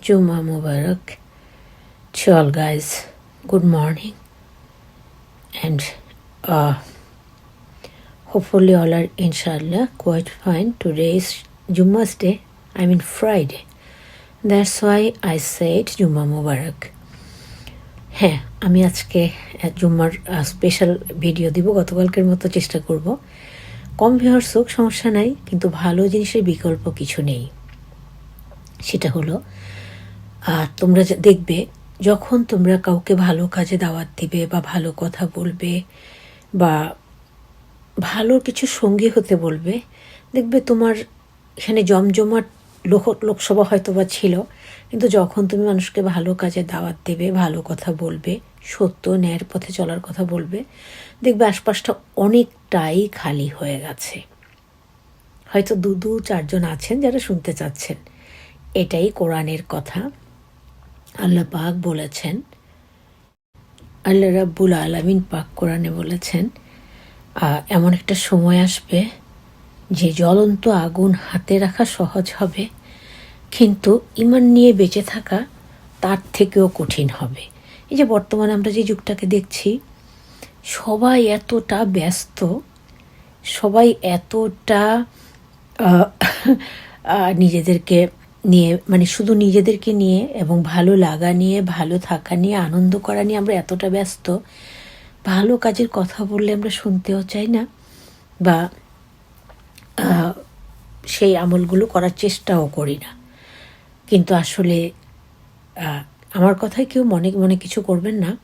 Juma Mubarak to all guys. Good morning. And uh, hopefully all are inshallah quite fine. Today is Jumma's day. I mean Friday. That's why I said Juma Mubarak. হ্যাঁ আমি আজকে জুম্মার special video দিব গতকালকের মতো চেষ্টা করব কম viewers হোক সমস্যা নাই কিন্তু ভালো জিনিসের বিকল্প কিছু নেই সেটা হলো আর তোমরা দেখবে, যখন তোমরা কাউকে ভালো কাজে দাওয়াত দিবে বা ভালো কথা বলবে বা ভালো কিছু সঙ্গী হতে বলবে, দেখবে তোমার এখানে জমজমাট লোক লোকসভা হয়তো বা ছিল, কিন্তু যখন তুমি মানুষকে ভালো কাজে দাওয়াত দেবে, ভালো কথা বলবে, সত্য ন্যায়ের পথে চলার কথা বলবে, দেখবে আশপাশটা অনেকটাই খালি হয়ে গেছে। হয়তো দু দু, চারজন আছেন যারা শুনতে চাচ্ছেন। এটাই কোরআনের কথা। আল্লাহ পাক বলেছেন, আল্লাহ রাব্বুল আলামিন পাক কোরআনে বলেছেন এমন একটা সময় আসবে যে জ্বলন্ত আগুন হাতে রাখা সহজ হবে, কিন্তু ইমান নিয়ে বেঁচে থাকা তার থেকেও কঠিন হবে। এই যে বর্তমানে আমরা যে যুগটাকে দেখছি, সবাই এতটা ব্যস্ত, সবাই এতটা নিজেদেরকে নিয়ে মানে শুধু নিজেদেরকে নিয়ে এবং ভালো লাগা নিয়ে, ভালো থাকা নিয়ে, আনন্দ করা নিয়ে আমরা এতটা ব্যস্ত, ভালো কাজের কথা বললে আমরা শুনতেও চাই না বা সেই আমলগুলো করার চেষ্টাও করি না। কিন্তু আসলে আমার কথায় কেউ মনে মনে কিছু করবেন না।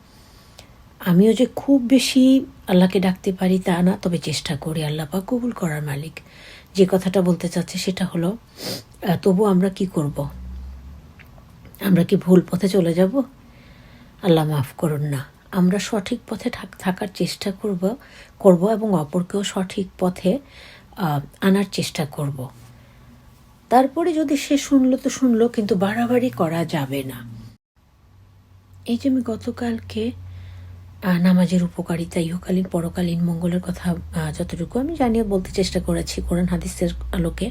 আমিও যে খুব বেশি আল্লাহকে ডাকতে পারি তা না, তবে চেষ্টা করি আল্লাহ পাক কবুল করার মালিক। যে কথাটা বলতে চাচ্ছে সেটা হলো তবু আমরা কি করব? আমরা কি ভুল পথে চলে যাব? আল্লাহ মাফ করুন না। আমরা সঠিক পথে থাক- থাকার চেষ্টা করব করব এবং অপরকেও সঠিক পথে আনার চেষ্টা করব। তারপরে যদি সে শুনলো তো শুনলো, কিন্তু বাড়াবাড়ি করা যাবে না। এই যে আমি গতকালকে নামাজের উপকারিতা, ইহকালীন, পরকালীন মঙ্গলের কথা যতটুকু আমি জানিয়ে বলতে চেষ্টা করেছি কোরআন হাদিসের আলোকে।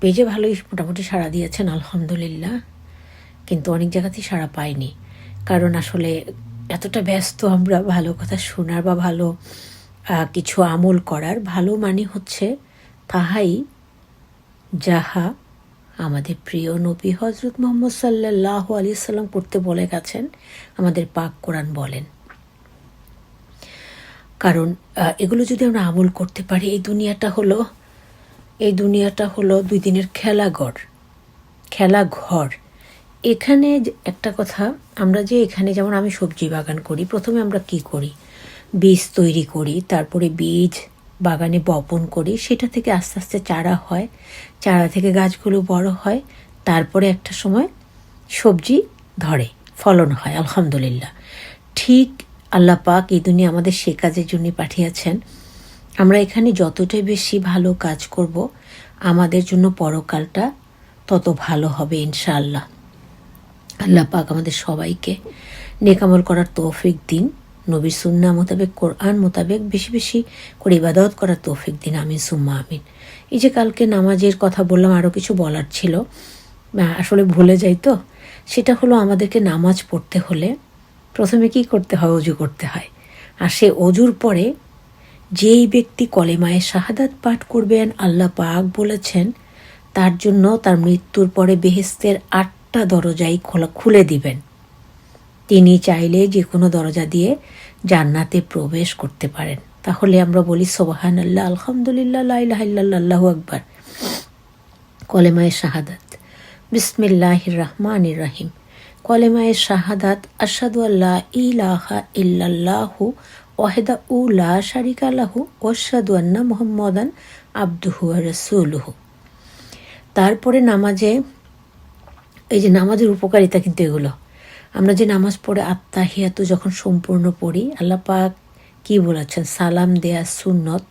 পেজে ভালোই মোটামুটি সাড়া দিয়েছেন, আলহামদুলিল্লাহ। কিন্তু অনেক জায়গাতেই সাড়া পাইনি। কারণ আসলে এতটা ব্যস্ত আমরা ভালো কথা শোনার বা ভালো কিছু আমল করার, ভালো মানে হচ্ছে তাহাই যাহা আমাদের প্রিয় নবী হজরত মোহাম্মদ সাল্লাহ আলি সাল্লাম করতে বলে গেছেন, আমাদের পাক কোরআন বলেন। কারণ এগুলো যদি আমরা আমল করতে পারি, এই দুনিয়াটা হলো, এই দুনিয়াটা হলো দুই দিনের খেলাঘর খেলাঘর এখানে একটা কথা, আমরা যে এখানে যেমন আমি সবজি বাগান করি, প্রথমে আমরা কি করি? বীজ তৈরি করি, তারপরে বীজ বাগানে বপন করি, সেটা থেকে আস্তে আস্তে চারা হয়। চারা থেকে গাছগুলো বড় হয়। তারপরে একটা সময় সবজি ধরে, ফলন হয়, আলহামদুলিল্লাহ। ঠিক আল্লাহ পাক এই দুনিয়া আমাদের সে কাজের জন্য পাঠিয়েছেন। আমরা এখানে যতটাই বেশি ভালো কাজ করব, আমাদের জন্য পরকালটা তত ভালো হবে ইনশাআল্লাহ। আল্লাহ পাক আমাদের সবাইকে নেকামল করার তৌফিক দিন। নবীর সুন্না মোতাবেক, কোরআন মোতাবেক বেশি বেশি করে ইবাদত করার তৌফিক দিন। আমিন, সুম্মা আমিন। এই যে কালকে নামাজের কথা বললাম আরও কিছু বলার ছিল। আসলে ভুলে যাই তো। সেটা হলো আমাদেরকে নামাজ পড়তে হলে প্রথমে কি করতে হয়? অজু করতে হয়। আর সে অজুর পরে যেই ব্যক্তি কলেমায়ে শাহাদাত পাঠ করবেন, আল্লাহ পাক বলেছেন, তার জন্য তার মৃত্যুর পরে বেহেস্তের আটটা দরজাই খোলা, খুলে দিবেন। তিনি চাইলে যে কোনো দরজা দিয়ে জান্নাতে প্রবেশ করতে পারেন। তাহলে আমরা বলি সোবাহান আল্লাহ আলহামদুলিল্লাহ লাইলাহ আকবার। কলেমায়ে শাহাদাত। বিসমিল্লাহ রহমান রহিম। কলেমায়ে শাহাদাত আসাদু আল্লাহ ইলাহা ইল্লাল্লাহু ওয়াহেদা, উ লা শারিকা লাহু ওয়াসাদু আন্না মুহাম্মাদান আবদুহু রাসূলুহু। তারপরে নামাজে, এই যে নামাজের উপকারিতা কিন্তু এগুলো। আমরা যে নামাজ পড়ে আত্মাহিয়াতু যখন সম্পূর্ণ পড়ি, আল্লাহ পাক কি বলেছেন? সালাম দেয়া সুন্নত,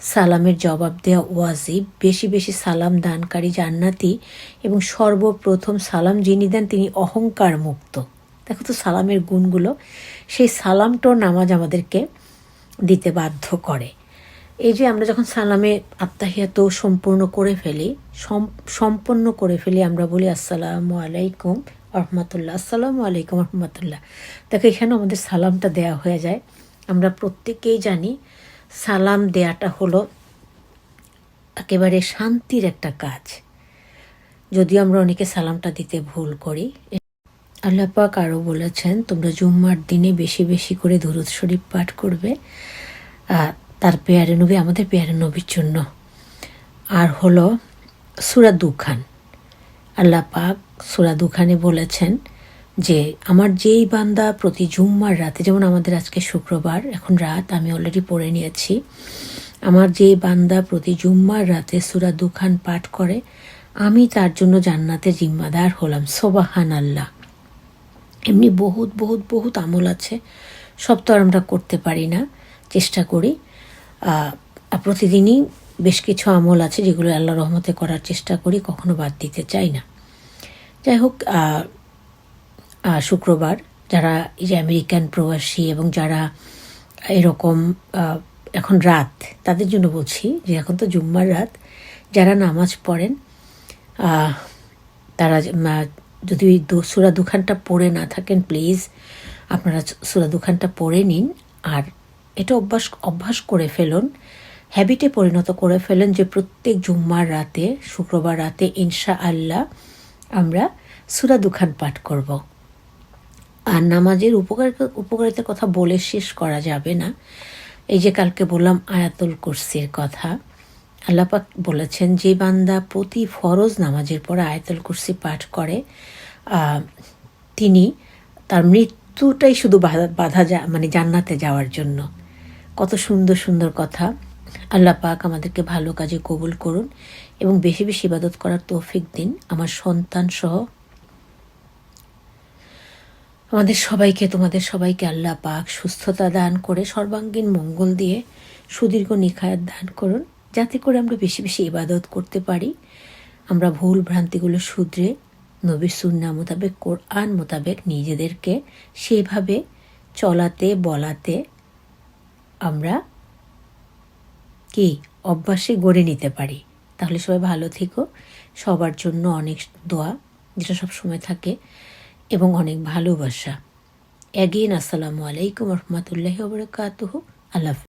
সালামের জবাব দেয়া ওয়াজিব, বেশি বেশি সালাম দানকারী জান্নাতি এবং সর্বপ্রথম সালাম যিনি দেন তিনি অহংকার মুক্ত। দেখো তো সালামের গুণগুলো, সেই সালামটাও নামাজ আমাদেরকে দিতে বাধ্য করে। এই যে আমরা যখন সালামে আত্মাহিয়াত সম্পূর্ণ করে ফেলি, সম- সম্পন্ন করে ফেলি, আমরা বলি আসসালামু আলাইকুম রহমতুল্লাহ। আসসালামু আলাইকুম রহমতুল্লাহ। দেখো এখানে আমাদের সালামটা দেয়া হয়ে যায়। আমরা প্রত্যেকেই জানি, সালাম দেয়াটা হলো একেবারে শান্তির একটা কাজ। যদিও আমরা অনেকে সালামটা দিতে ভুল করি। আল্লাহ পাক আরও বলেছেন, তোমরা জুম্মার দিনে বেশি বেশি করে দরুদ শরীফ পাঠ করবে। তার পেয়ারে নবী, আমাদের পেয়ারে নবীর জন্য। আর হলো সুরা দুখান। আল্লাহ পাক সুরা দুখানে বলেছেন যে, আমার যেই বান্দা প্রতি জুম্মার রাতে যেমন আমাদের আজকে শুক্রবার, এখন রাত, আমি অলরেডি পড়ে নিয়েছি। আমার যেই বান্দা প্রতি জুম্মার রাতে সুরা দুখান পাঠ করে, আমি তার জন্য জান্নাতের জিম্মাদার হলাম। সোবাহান আল্লাহ এমনি বহুত বহুত বহুত আমল আছে। সব তো আর আমরা করতে পারি না, চেষ্টা করি। প্রতিদিনই বেশ কিছু আমল আছে যেগুলো আল্লাহ রহমতে করার চেষ্টা করি, কখনো বাদ দিতে চাই না। যাই হোক শুক্রবার যারা এই যে আমেরিকান প্রবাসী এবং যারা এরকম এখন রাত, তাদের জন্য বলছি যে এখন তো জুম্মার রাত, যারা নামাজ পড়েন তারা যদি সুরা দুখানটা পড়ে না থাকেন, প্লিজ আপনারা সুরা দুখানটা পড়ে নিন আর এটা অভ্যাস অভ্যাস করে ফেলুন, হ্যাবিটে পরিণত করে ফেলেন যে প্রত্যেক জুম্মার রাতে, শুক্রবার রাতে ইনশা আল্লাহ আমরা সুরা দুখান পাঠ করব। আর নামাজের উপকারিতা উপকারিতার কথা বলে শেষ করা যাবে না। এই যে কালকে বললাম আয়াতুল কুরসির কথা আল্লাপাক বলেছেন, যে বান্দা প্রতি ফরজ নামাজের পর আয়াতুল কুরসি পাঠ করে তিনি তার মৃত্যুটাই শুধু বাধা বাধা যা মানে জান্নাতে যাওয়ার জন্য। কত সুন্দর সুন্দর কথা। আল্লাহ পাক আমাদেরকে ভালো কাজে কবুল করুন এবং বেশি বেশি ইবাদত করার তৌফিক দিন আমার সন্তান সহ। আমাদের সবাইকে, তোমাদের সবাইকে আল্লাহ পাক সুস্থতা দান করে, সর্বাঙ্গীন মঙ্গল দিয়ে সুদীর্ঘ নিখায়াত দান করুন, যাতে করে আমরা বেশি বেশি ইবাদত করতে পারি। আমরা ভুল ভ্রান্তিগুলো শুধরে নবীর সুন্না মোতাবেক, কোরআন মোতাবেক নিজেদেরকে সেভাবে চলাতে, বলাতে আমরা কি, অভ্যাসে গড়ে নিতে পারি। তাহলে সবাই ভালো থেকো। সবার জন্য অনেক দোয়া, যেটা সব সময় থাকে, এবং অনেক ভালোবাসা। অ্যাগেন আসসালামু আলাইকুম রহমতুল্লাহ বরকাতহ। আল্লাহ।